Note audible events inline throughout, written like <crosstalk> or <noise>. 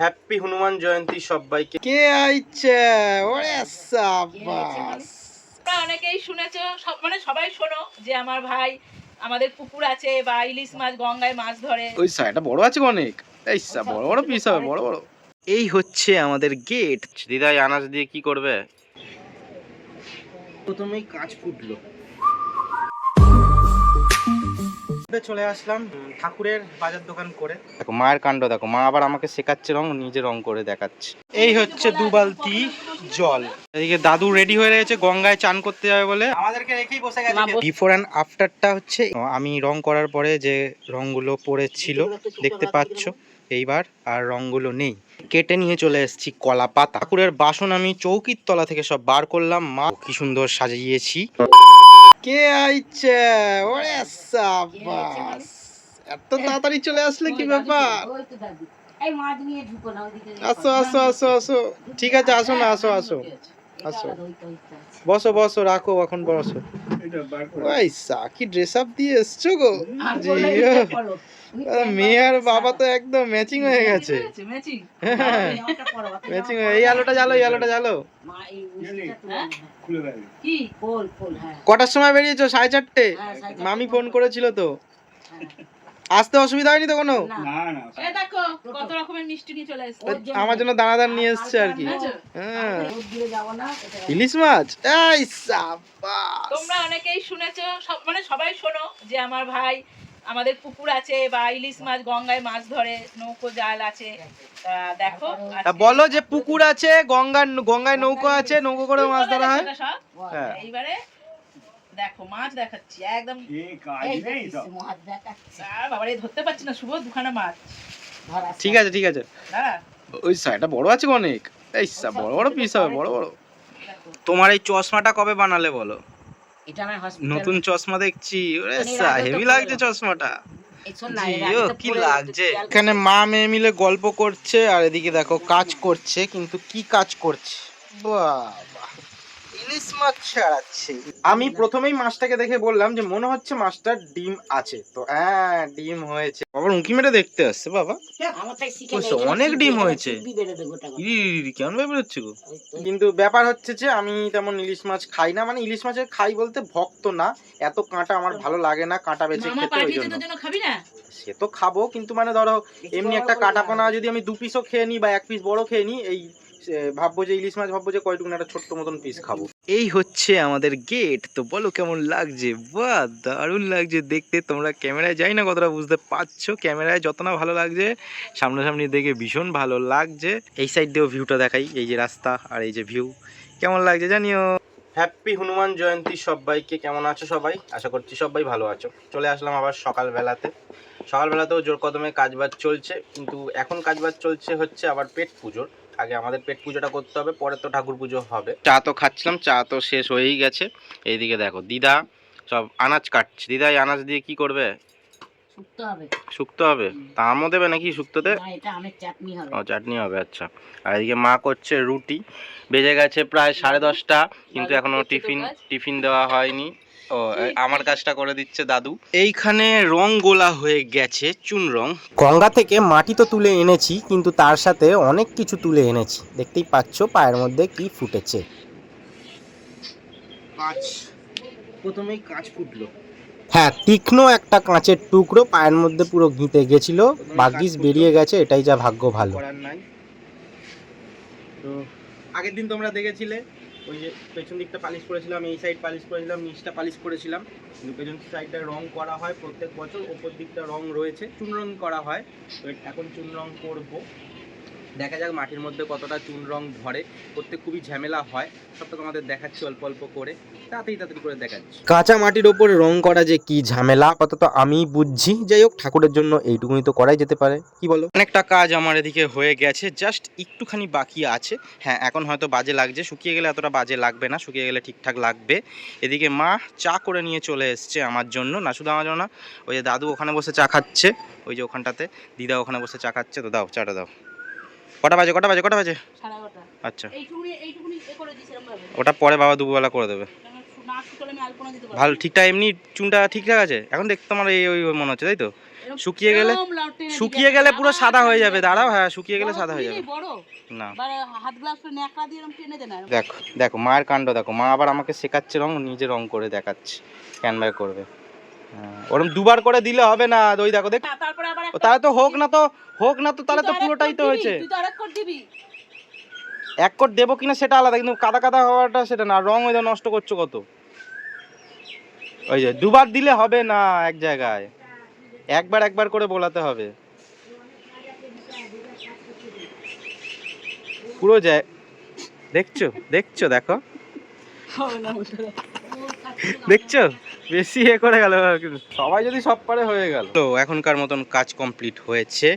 Happy Hanuman Jayanti সবাইকে কে আইছে? ওরে সাবাস অনেকেই শুনেছো সব মানে সবাই শোনো যে আমার ভাই আমাদের পুকুর আছে বা ইলিশ মাছ গঙ্গায় মাছ ধরে। ওই সাইডটা বড় আছে অনেক। এই সা বড় বড় পিস হবে বড় বড়। এই হচ্ছে আমাদের গেট দিদাই আনাজ দিয়ে কি করবে? প্রথমেই কাজ ফুটলো। চলে আসলাম ঠাকুরের বাজার দোকান করে। দেখো মায়ের কাণ্ড দেখো মা আবার আমাকে শেখাচ্ছে রং নিজে রং করে দেখাচ্ছে। এই হচ্ছে দু বালতি জল। এদিকে দাদু রেডি হয়ে রয়েছে গঙ্গায় চান করতে যাবে বলে। আমাদেরকে রেখেই বসে গেছে বিফোর অ্যান্ড আফটারটা হচ্ছে আমি রং করার পরে যে রংগুলো পড়েছিল দেখতে পাচ্ছ এইবার আর রংগুলো নেই। কেটে নিয়ে চলে এসেছি কলা পাতা। ঠাকুরের বাসন আমি চৌকির তলা থেকে সব বার করলাম। মা কি সুন্দর সাজিয়েছি। কে আইছে? ওরে সাবাস। এত তাড়াতাড়ি চলে আসলে কি ব্যাপার? আসো আসো আসো আসো। ঠিক আছে আসো না আসো আসো। আসো। বসো বসো রাখো এখন বসো। ওই সাকি ড্রেস আপ দিয়ে এসছো গো? আর জি। বললে ও। এটা পরো। তুমি আহ, মেয়ে আর বাবা তো একদম ম্যাচিং হয়ে গেছে হ্যাঁ ম্যাচিং <laughs> এই আলোটা জ্বালো। এই আলোটা জ্বালো হ্যাঁ? কি? হ্যাঁ। কটার সময় বেরিয়েছো? সাড়ে চারটে? হ্যাঁ, মামি ফোন করেছিল তো। হ্যাঁ। আসতে অসুবিধা হয়নি তো কোনো? না, এ দেখো কত রকমের মিষ্টি নিয়ে চলে এসেছে। জন্য- আমার জন্য দানাদার নিয়ে এসছে আর কি। হ্যাঁ। রোদ দিয়ে যাব না, এটা- ইলিশ মাছ? এই সাবাস তোমরা অনেকেই শুনেছো মানে সবাই শোনো যে আমার ভাই আমাদের পুকুর আছে বা ইলিশ মাছ গঙ্গায় মাছ ধরে নৌকো জাল আছে। দেখো বলো যে পুকুর আছে গঙ্গার গঙ্গায় নৌকো আছে নৌকো করে মাছ ধরা হয়। হ্যাঁ। এইবারে দেখো মাছ দেখাচ্ছি একদম মাছ দেখাচ্ছে। আর বাবারে ধরতে পারছি না শুভ দুখানা মাছ। ঠিক আছে ঠিক আছে। ওই সাইডটা বড় আছে অনেক। এই বড় বড় পিস হবে বড় বড় তোমার এই চশমাটা কবে বানালে বলো? এটা আমার hospital- নতুন চশমা দেখছি। ওরে হেভি লাগছে চশমাটা। কি লাগছে? এখানে মা মেয়ে মিলে গল্প করছে আর এদিকে দেখো কাজ করছে কিন্তু কি কাজ করছে? বাবা ইলিশ মাছ ছাড়াচ্ছে। আমি প্রথমেই মাছটাকে দেখে বললাম যে মনে হচ্ছে মাছটার ডিম আছে। তো হ্যাঁ ডিম হয়েছে। বাবার উঁকি মেরে দেখতে আসছে বাবা। অনেক ডিম হয়েছে। কেমন ব্যাপার হচ্ছে গো? কিন্তু ব্যাপার হচ্ছে যে আমি তেমন ইলিশ মাছ খাই না। মানে ইলিশ মাছের খাই বলতে ভক্ত না। এত কাঁটা আমার ভালো লাগে না কাঁটা বেছে খেতে ওই জন্য। সে তো খাব কিন্তু মানে ধরো এমনি একটা কাটাপোনা যদি আমি দু পিসও খেয়ে নিই বা এক পিস বড় খেয়ে নিই এই ভাববো যে ইলিশ মাছ, ভাববো যে কয়টুকুন একটা ছোট্ট মতন পিস খাব। এই হচ্ছে আমাদের গেট তো বলো কেমন লাগছে? বাহ, দারুণ লাগছে দেখতে। তোমরা ক্যামেরায় যাই না কতটা বুঝতে পারছ। ক্যামেরায় যত না ভালো লাগছে, সামনাসামনি দেখে ভীষণ ভালো লাগছে। এই সাইড দিয়েও ভিউটা দেখাই, এই যে রাস্তা আর এই যে ভিউ কেমন লাগছে জানিও? হ্যাপি হনুমান জয়ন্তী সবাইকে, কেমন আছো সবাই? আশা করছি সবাই ভালো আছো। চলে আসলাম আবার সকালবেলাতে। সকালবেলাতেও জোর কদমে কাজবাজ চলছে, কিন্তু এখন কাজবাজ চলছে হচ্ছে আবার পেট পুজোর। আগে আমাদের পেট পুজোটা করতে হবে পরে তো ঠাকুর পুজো হবে। চা তো খাচ্ছিলাম চা তো শেষ হয়েই গেছে। এইদিকে দেখো দিদা সব আনাজ কাটছে। দিদা এই আনাজ দিয়ে কি করবে? শুকতে হবে। শুক্তো হবে? তা আমও দেবে নাকি শুক্তোতে? না, এটা আমের চাটনি ও চাটনি হবে আচ্ছা। আর এদিকে মা করছে রুটি। বেজে গেছে প্রায় সাড়ে দশটা কিন্তু এখনও টিফিন টিফিন দেওয়া হয়নি। ও আমার কাজটা করে দিচ্ছে দাদু। এইখানে রং গোলা হয়ে গেছে চুন রং। গঙ্গা থেকে মাটি তো তুলে এনেছি কিন্তু তার সাথে অনেক কিছু তুলে এনেছি। দেখতেই পাচ্ছ পায়ের মধ্যে কি ফুটেছে। কাঁচ। প্রথমেই কাঁচ ফুটলো। হ্যাঁ তীক্ষ্ণ একটা কাঁচের টুকরো পায়ের মধ্যে পুরো গিঁতে গেছিল। ভাগ্যিস বেরিয়ে গেছে এটাই যা ভাগ্য ভালো। নাই। আগের দিন তোমরা দেখেছিলে ওই যে পেছন দিকটা পালিশ করেছিলাম, এই সাইড পালিশ করেছিলাম, নিচটা পালিশ করেছিলাম। কিন্তু পেছন সাইডটা রং করা হয় প্রত্যেক বছর, ওপর দিকটা রং রয়েছে চুন রং করা হয়। তো এখন চুন রং করব। দেখা যাক মাটির মধ্যে কতটা চুন রং ধরে। করতে খুবই ঝামেলা হয়। সব তো তোমাদের দেখাচ্ছি অল্প অল্প করে। তাড়াতাড়ি তাড়াতাড়ি করে দেখাচ্ছি। কাঁচা মাটির ওপরে রং করা যে কি ঝামেলা আপাতত আমি বুঝছি। যাই হোক ঠাকুরের জন্য এইটুকুনি তো করাই যেতে পারে। কি বলো? অনেকটা কাজ আমার এদিকে হয়ে গেছে। জাস্ট একটুখানি বাকি আছে। হ্যাঁ এখন হয়তো বাজে লাগছে। শুকিয়ে গেলে এতটা বাজে লাগবে না। শুকিয়ে গেলে ঠিকঠাক লাগবে। এদিকে মা চা করে নিয়ে চলে এসছে আমার জন্য। না শুধু আমার জন্য না ওই যে দাদু ওখানে বসে চা খাচ্ছে। ওই যে ওখানটাতে দিদা ওখানে বসে চা খাচ্ছে। তো দাও চাটা দাও। কটা বাজে কটা বাজে কটা বাজে? আচ্ছা। ওটা পরে বাবা দুপুরবেলা করে দেবে। ভালো ঠিকঠাক এমনি চুনটা ঠিকঠাক আছে? এখন দেখতে আমার এই ওই মনে হচ্ছে তাই তো? শুকিয়ে গেলে শুকিয়ে গেলে পুরো সাদা হয়ে যাবে দাঁড়াও হ্যাঁ শুকিয়ে গেলে সাদা হয়ে যাবে। বড়? না। দেখো দেখো মায়ের কাণ্ড দেখো। মা আবার আমাকে শেখাচ্ছে রং নিজে রং করে দেখাচ্ছে। ক্যানভাই করবে। ওরম দুবার করে দিলে হবে না ওই দেখো দেখ। তাহলে তো হোক না তো হোক না তো তাহলে তো পুরোটাই তো হয়েছে। এক কোট দেবো। কিনা সেটা আলাদা কিন্তু কাদা কাদা হওয়াটা সেটা না রং ওই নষ্ট করছ কত। ওই যে দুবার দিলে হবে না এক জায়গায়। একবার একবার করে বোলাতে হবে। পুরো যায় দেখছ দেখছ দেখো। দেখছ? বেশি এ করে গেল সবাই যদি সব পারে হয়ে গেল। তো এখনকার মতন কাজ কমপ্লিট হয়েছে।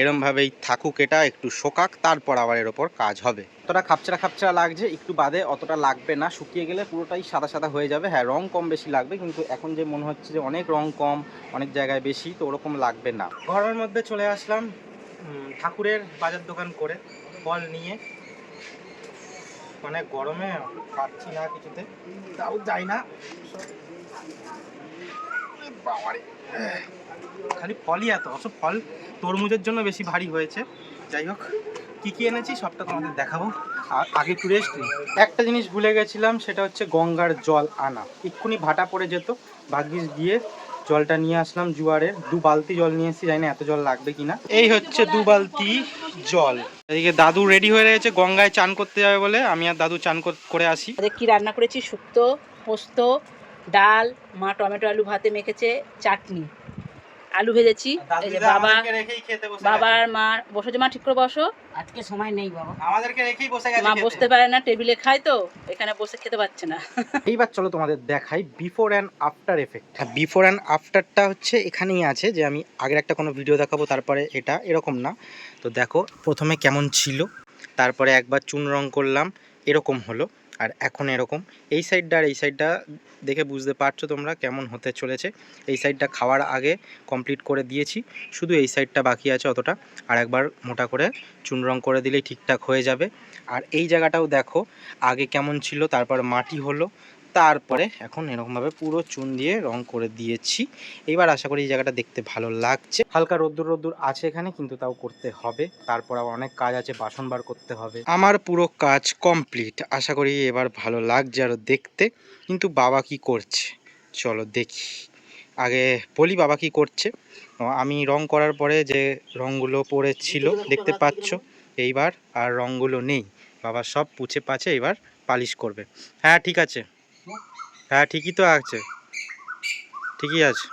এরম ভাবেই থাকুক এটা, একটু শোকাক, তারপর আবার এর ওপর কাজ হবে। অতটা খাপছাড়া খাপছাড়া লাগছে, একটু বাদে অতটা লাগবে না। শুকিয়ে গেলে পুরোটাই সাদা সাদা হয়ে যাবে। হ্যাঁ রং কম বেশি লাগবে, কিন্তু এখন যে মনে হচ্ছে যে অনেক রং কম, অনেক জায়গায় বেশি, তো ওরকম লাগবে না। ঘরের মধ্যে চলে আসলাম ঠাকুরের বাজার দোকান করে, ফল নিয়ে। মানে গরমে পাচ্ছি না কিছুতে। তাও যাই না। খালি ফলই এত, অবশ্য ফল তরমুজের জন্য বেশি ভারী হয়েছে। যাই হোক, কি কি এনেছি সবটা তোমাদের দেখাবো। আর আগে একটু নিই একটা জিনিস ভুলে গেছিলাম, সেটা হচ্ছে গঙ্গার জল আনা। এক্ষুনি ভাটা পড়ে যেত, ভাগ্যিস গিয়ে জলটা নিয়ে আসলাম জুয়ারের দু বালতি জল নিয়ে এসেছি জানি না এত জল লাগবে কিনা। এই হচ্ছে দু বালতি জল। এদিকে দাদু রেডি হয়ে রয়েছে গঙ্গায় চান করতে যাবে বলে। আমি আর দাদু চান করে আসি। কি রান্না করেছি? শুক্তো পোস্ত ডাল মা টমেটো আলু ভাতে মেখেছে চাটনি। আলু ভেজেছি। এই যে বাবা রেখেই খেতে বসে বাবার মা বসে যে মা ঠিক করে বসো। আজকে সময় নেই বাবা। আমাদেরকে রেখেই বসে গেছে মা বসতে পারে না টেবিলে খায় তো এখানে বসে খেতে পাচ্ছে না। <laughs> এইবার চলো তোমাদের দেখাই before and after effect before and আফটারটা হচ্ছে এখানেই আছে যে আমি আগের একটা কোনো ভিডিও দেখাবো তারপরে এটা এরকম না। তো দেখো প্রথমে কেমন ছিল তারপরে একবার চুন রং করলাম এরকম হলো। আর এখন এরকম। এই সাইডটা আর এই সাইডটা দেখে বুঝতে পারছ তোমরা কেমন হতে চলেছে। এই সাইডটা খাওয়ার আগে কমপ্লিট করে দিয়েছি। শুধু এই সাইডটা বাকি আছে অতটা। আর একবার মোটা করে চুন রং করে দিলেই ঠিকঠাক হয়ে যাবে। আর এই জায়গাটাও দেখো, আগে কেমন ছিল, তারপর মাটি হলো তারপরে এখন এরকমভাবে পুরো চুন দিয়ে রং করে দিয়েছি। এবার আশা করি এই জায়গাটা দেখতে ভালো লাগছে। হালকা রোদ্দুর রোদ্দুর আছে এখানে, কিন্তু তাও করতে হবে। তারপর আবার অনেক কাজ আছে, বাসন বার করতে হবে। আমার পুরো কাজ কমপ্লিট। আশা করি এবার ভালো লাগছে আরও দেখতে। কিন্তু বাবা কি করছে? চলো দেখি। আগে বলি বাবা কি করছে। আমি রং করার পরে যে রংগুলো পড়েছিল দেখতে পাচ্ছ? এইবার আর রংগুলো নেই। বাবা সব পুছে পাছে এবার পালিশ করবে। হ্যাঁ ঠিক আছে। হ্যাঁ ঠিকই তো আছে। ঠিকই আছে।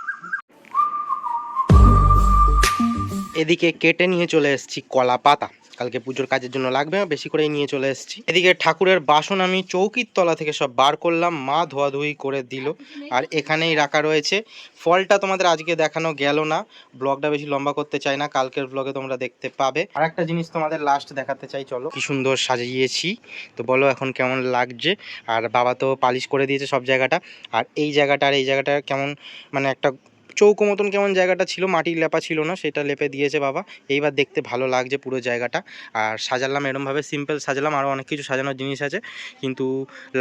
এদিকে কেটে নিয়ে চলে এসেছি কলা পাতা কালকে পুজোর কাজের জন্য লাগবে, বেশি করেই নিয়ে চলে এসেছি। এদিকে ঠাকুরের বাসন আমি চৌকির তলা থেকে সব বার করলাম, মা ধোয়াধুয়ি করে দিল। আর এখানেই রাখা রয়েছে। ফলটা তোমাদের আজকে দেখানো গেল না, ব্লগটা বেশি লম্বা করতে চাই না, কালকের ব্লগে তোমরা দেখতে পাবে। আর একটা জিনিস তোমাদের লাস্ট দেখাতে চাই, চলো। কি সুন্দর সাজিয়েছি, তো বলো এখন কেমন লাগছে? আর বাবা তো পালিশ করে দিয়েছে সব জায়গাটা। আর এই জায়গাটা আর এই জায়গাটা কেমন মানে একটা চৌকো মতন কেমন জায়গাটা ছিল, মাটির লেপা ছিল না, সেটা লেপে দিয়েছে বাবা। এইবার দেখতে ভালো লাগছে পুরো জায়গাটা। আর সাজালাম এরমভাবে সিম্পল সাজালাম আরও অনেক কিছু সাজানোর জিনিস আছে, কিন্তু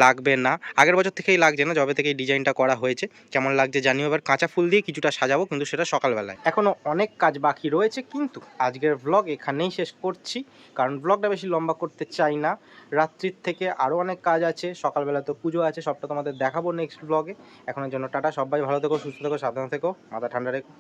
লাগবে না। আগের বছর থেকেই লাগছে না, যবে থেকে এই ডিজাইনটা করা হয়েছে। কেমন লাগছে জানিও, এবার কাঁচা ফুল দিয়ে কিছুটা সাজাবো, কিন্তু সেটা সকালবেলায়। এখনও অনেক কাজ বাকি রয়েছে, কিন্তু আজকের ব্লগ এখানেই শেষ করছি। কারণ ব্লগটা বেশি লম্বা করতে চাই না। রাত্রির থেকে আরও অনেক কাজ আছে, সকালবেলা তো পুজো আছে, সবটা তোমাদের দেখাবো নেক্সট ব্লগে এখনের জন্য টাটা, সবাই ভালো থেকো, সুস্থ থেকো, সাবধান থেকো। মাথা ঠান্ডা রেখো।